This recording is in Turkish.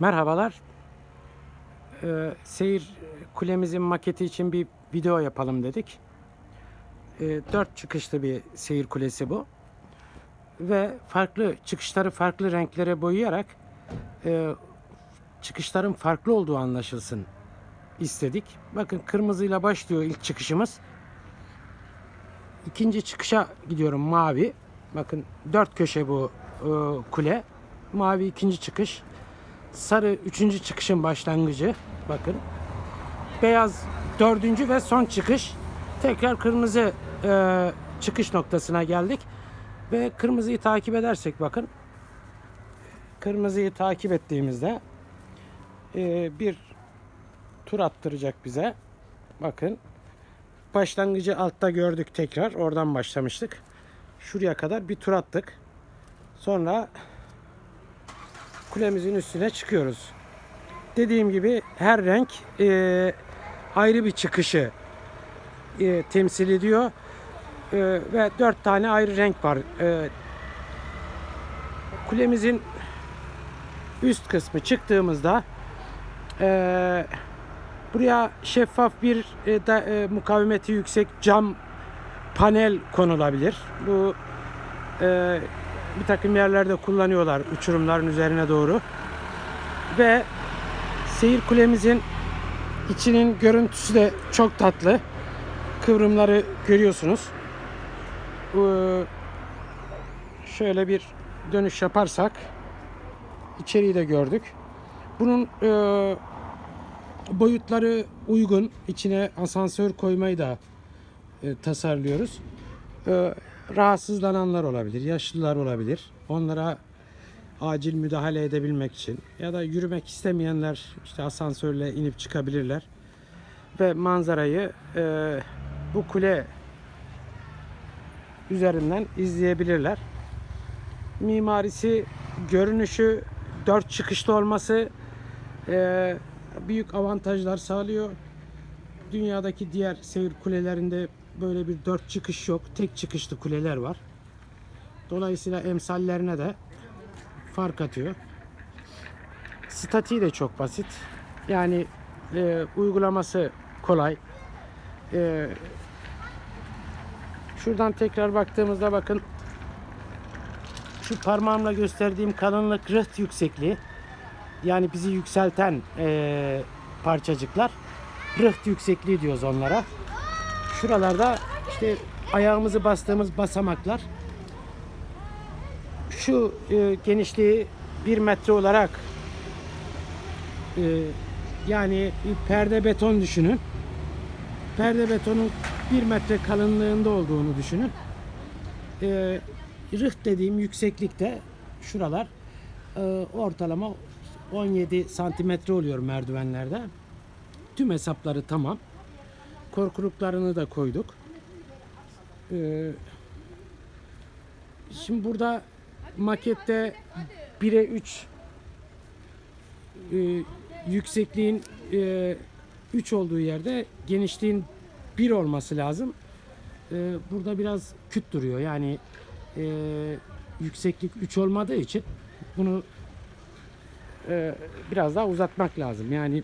Merhabalar. Ee, seyir kulemizin maketi için bir video yapalım dedik. Ee, dört çıkışlı bir seyir kulesi bu. Ve farklı çıkışları farklı renklere boyayarak e, çıkışların farklı olduğu anlaşılsın istedik. Bakın kırmızıyla başlıyor ilk çıkışımız. İkinci çıkışa gidiyorum mavi. Bakın dört köşe bu e, kule. Mavi ikinci çıkış. Sarı üçüncü çıkışın başlangıcı. Bakın. Beyaz dördüncü ve son çıkış. Tekrar kırmızı e, çıkış noktasına geldik. Ve kırmızıyı takip edersek bakın. Kırmızıyı takip ettiğimizde e, bir tur attıracak bize. Bakın. Başlangıcı altta gördük tekrar. Oradan başlamıştık. Şuraya kadar bir tur attık. Sonra kulemizin üstüne çıkıyoruz. Dediğim gibi her renk e, ayrı bir çıkışı e, temsil ediyor. E, ve dört tane ayrı renk var. E, kulemizin üst kısmı çıktığımızda e, buraya şeffaf bir e, da, e, mukavemeti yüksek cam panel konulabilir. Bu e, bir takım yerlerde kullanıyorlar uçurumların üzerine doğru. Ve seyir kulemizin içinin görüntüsü de çok tatlı. Kıvrımları görüyorsunuz. Ee, şöyle bir dönüş yaparsak içeriği de gördük. Bunun e, boyutları uygun. İçine asansör koymayı da e, tasarlıyoruz. E, rahatsızlananlar olabilir, yaşlılar olabilir. Onlara acil müdahale edebilmek için ya da yürümek istemeyenler işte asansörle inip çıkabilirler ve manzarayı e, bu kule üzerinden izleyebilirler. Mimarisi, görünüşü, dört çıkışlı olması e, büyük avantajlar sağlıyor. Dünyadaki diğer seyir kulelerinde böyle bir dört çıkış yok. Tek çıkışlı kuleler var. Dolayısıyla emsallerine de fark atıyor. Statiği de çok basit. Yani e, uygulaması kolay. E, şuradan tekrar baktığımızda bakın şu parmağımla gösterdiğim kalınlık rıht yüksekliği. Yani bizi yükselten e, parçacıklar. Rıht yüksekliği diyoruz onlara. Şuralarda işte ayağımızı bastığımız basamaklar şu e, genişliği bir metre olarak e, yani bir perde beton düşünün. Perde betonun bir metre kalınlığında olduğunu düşünün. E, rıht dediğim yükseklikte şuralar e, ortalama 17 santimetre oluyor merdivenlerde. Tüm hesapları tamam. Korkuluklarını da koyduk. Ee, şimdi burada makette 1'e 3 e, yüksekliğin e, 3 olduğu yerde genişliğin 1 olması lazım. E, burada biraz küt duruyor. Yani e, yükseklik 3 olmadığı için bunu e, biraz daha uzatmak lazım. Yani